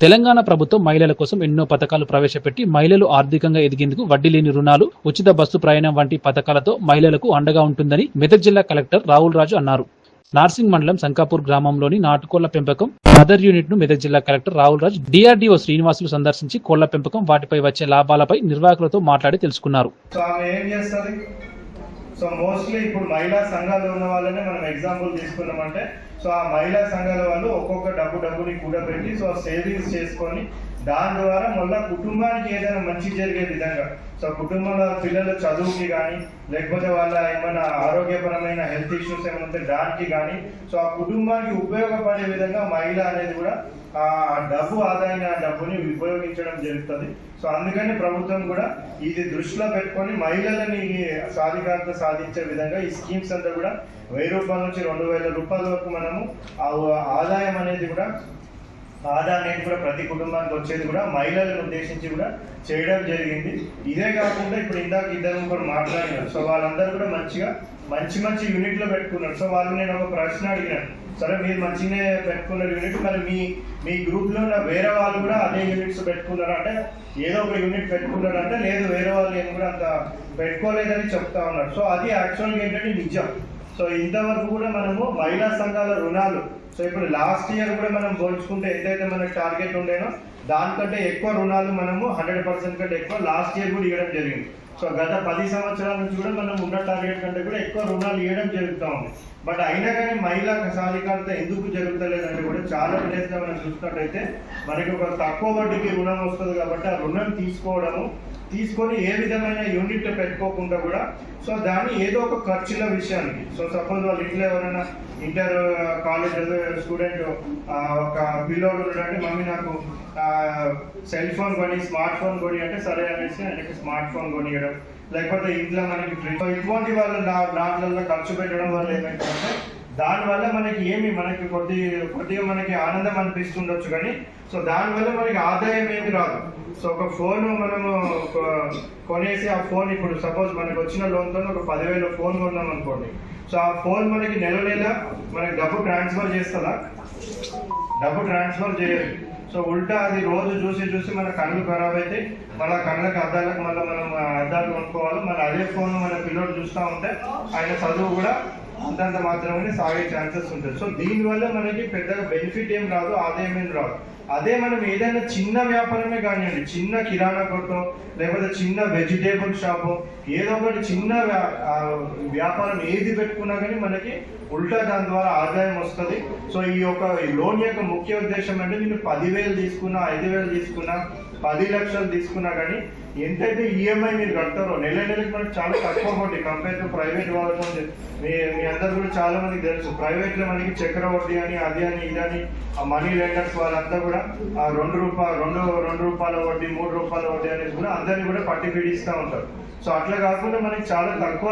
తెలంగాణ ప్రభుత్వం మహిళల కోసం ఎన్నో పథకాలు ప్రవేశపెట్టి మహిళలు ఆర్థికంగా ఎదిగేందుకు వడ్డీ లేని రుణాలు ఉచిత బస్సు ప్రయాణం వంటి పథకాలతో మహిళలకు అండగా ఉంటుందని మెదక్ జిల్లా కలెక్టర్ రాహుల్ రాజు అన్నారు. నార్సింగ్ మండలం శంకాపూర్ గ్రామంలోని నాటుకోళ్ళ పెంపకం మదర్ యూనిట్ను మెదక్ జిల్లా కలెక్టర్ రాహుల్ రాజ్ డిఆర్డీఓ శ్రీనివాసులు సందర్శించి కోళ్ళ పెంపకం వాటిపై వచ్చే లాభాలపై నిర్వాహకులతో మాట్లాడి తెలుసుకున్నారు. సో మోస్ట్లీ ఇప్పుడు మహిళా సంఘాలు ఉన్న వాళ్ళనే మనం ఎగ్జాంపుల్ తీసుకున్నామంటే సో ఆ మహిళా సంఘాల వాళ్ళు డబ్బు డబ్బుని కూడబెట్టి సో సేవింగ్స్ చేసుకొని దాని ద్వారా మళ్ళీ కుటుంబానికి ఏదైనా మంచి జరిగే విధంగా. సో కుటుంబంలో పిల్లల చదువుకి కానీ లేకపోతే వాళ్ళ ఏమైనా ఆరోగ్యపరమైన హెల్త్ ఇష్యూస్ ఏమైనా ఉంటే దానికి కానీ సో ఆ కుటుంబానికి ఉపయోగపడే విధంగా మహిళ అనేది కూడా ఆ డబ్బు ఆదాయం ఆ డబ్బుని ఉపయోగించడం జరుగుతుంది. సో అందుకని ప్రభుత్వం కూడా ఇది దృష్టిలో పెట్టుకొని మహిళలని సాధికారత సాధించే విధంగా ఈ స్కీమ్స్ అంతా కూడా వెయ్యి రూపాయల నుంచి రెండు వేల రూపాయల వరకు మనము ఆ ఆదాయం అనేది కూడా ఆదాయం అనేది కూడా ప్రతి కుటుంబానికి వచ్చేది కూడా మహిళలను ఉద్దేశించి కూడా చేయడం జరిగింది. ఇదే కాకుండా ఇప్పుడు ఇందాక ఇద్దరు కూడా మాట్లాడినారు. సో వాళ్ళందరూ కూడా మంచిగా మంచి మంచి యూనిట్లో పెట్టుకున్నారు. సో వాళ్ళు నేను ఒక ప్రశ్న అడిగినాను. సరే మీరు మంచిగానే పెట్టుకున్నారు యూనిట్ మరి మీ మీ గ్రూప్లో ఉన్న వేరే వాళ్ళు కూడా అదే యూనిట్స్ పెట్టుకున్నారు? అంటే ఏదో ఒక యూనిట్ పెట్టుకున్నారు? అంటే లేదు వేరే వాళ్ళు ఏం కూడా అంత పెట్టుకోలేదని చెప్తా ఉన్నారు. సో అది యాక్చువల్గా ఏంటంటే నిజం. సో ఇంతవరకు కూడా మనము మహిళా సంఘాల రుణాలు సో ఇప్పుడు లాస్ట్ ఇయర్ కూడా మనం పోల్చుకుంటే ఎంతైతే మనకు టార్గెట్ ఉండేనో దానికంటే ఎక్కువ రుణాలు మనము హండ్రెడ్ పర్సెంట్ కంటే ఎక్కువ లాస్ట్ ఇయర్ కూడా ఇవ్వడం జరిగింది. సో గత పది సంవత్సరాల నుంచి కూడా మనం ఉన్న టార్గెట్ కంటే కూడా ఎక్కువ రుణాలు ఇవ్వడం జరుగుతూ ఉంది. బట్ అయినా కానీ మహిళా సాధికారత ఎందుకు జరుగుతలేదంటే కూడా చాలా విలేజ్ మనం చూసినట్టయితే మనకి ఒక తక్కువ వడ్డీకి రుణం వస్తుంది కాబట్టి ఆ రుణం తీసుకోవడము తీసుకొని ఏ విధమైన యూనిట్ పెట్టుకోకుండా కూడా సో దాన్ని ఏదో ఒక ఖర్చుల విషయానికి సో సపోజ్ వాళ్ళ ఇంట్లో ఎవరైనా ఇంటర్ కాలేజ్ స్టూడెంట్ ఒక పిల్లోడు ఉన్నాడంటే మమ్మీ నాకు సెల్ ఫోన్ కొని స్మార్ట్ ఫోన్ కొని అంటే సరే అనేసి ఆయనకి స్మార్ట్ ఫోన్ కొనియడం లేకపోతే ఇంట్లో మనకి ఇటువంటి వాళ్ళు దాంట్లో ఖర్చు పెట్టడం వల్ల ఏమైందంటే దానివల్ల మనకి ఏమి? మనకి కొద్ది కొద్దిగా మనకి ఆనందం అనిపిస్తుండొచ్చు కానీ సో దానివల్ల మనకి ఆదాయం ఏమి రాదు. సో ఒక ఫోన్ మనము కొనేసి ఆ ఫోన్ ఇప్పుడు సపోజ్ మనకు వచ్చిన లోన్తో ఒక పదివేల ఫోన్ కొన్నాం అనుకోండి. సో ఆ ఫోన్ మనకి నెల నెల మనకి డబ్బు ట్రాన్స్ఫర్ చేస్తుందా? డబ్బు ట్రాన్స్ఫర్ చేయదు. సో ఉల్టా అది రోజు చూసి చూసి మన కళ్ళు ఖరాబ్ అయితే మన కళ్ళకి అద్దాలకు మళ్ళీ మనం అద్దాలు కొనుక్కోవాలి. మన అదే ఫోన్ మన పిల్లోడు చూస్తూ ఉంటే ఆయన చదువు కూడా అంతంత మాత్రమే సాగే ఛాన్సెస్ ఉంటుంది సో దీనివల్ల మనకి పెద్దగా బెనిఫిట్ ఏం రాదు ఆదాయం ఏం రాదు. అదే మనం ఏదైనా చిన్న వ్యాపారమే కానివ్వండి చిన్న కిరాణా కొట్టం లేకపోతే చిన్న వెజిటేబుల్ షాపు ఏదో ఒకటి చిన్న వ్యా- వ్యాపారం ఏది పెట్టుకున్నా కానీ మనకి ఉల్టా దాని ద్వారా ఆదాయం వస్తుంది. సో ఈ యొక్క ఈ లోన్ యొక్క ముఖ్య ఉద్దేశం అంటే నేను పదివేలు తీసుకున్నా ఐదు వేలు తీసుకున్నా పది లక్షలు తీసుకున్నా కానీ ఎంతైతే ఈఎంఐ మీరు కడతారో నెల నెలకి మనకి చాలా తక్కువ అమౌంట్ కంపేర్ టు ప్రైవేట్ వాళ్ళతో మీ మీ అందరు కూడా చాలా మందికి తెలుసు. ప్రైవేట్లో మనకి చక్ర వడ్డీ అని అది అని ఇది అని ఆ మనీ లెండర్స్ వాళ్ళంతా కూడా ఆ రెండు రూపాయలు రెండు రెండు రూపాయల వడ్డీ మూడు రూపాయల వడ్డీ అనేది కూడా అందరినీ కూడా పట్టి పీడిస్తూ ఉంటారు. సో అట్లా కాకుండా మనకి చాలా తక్కువ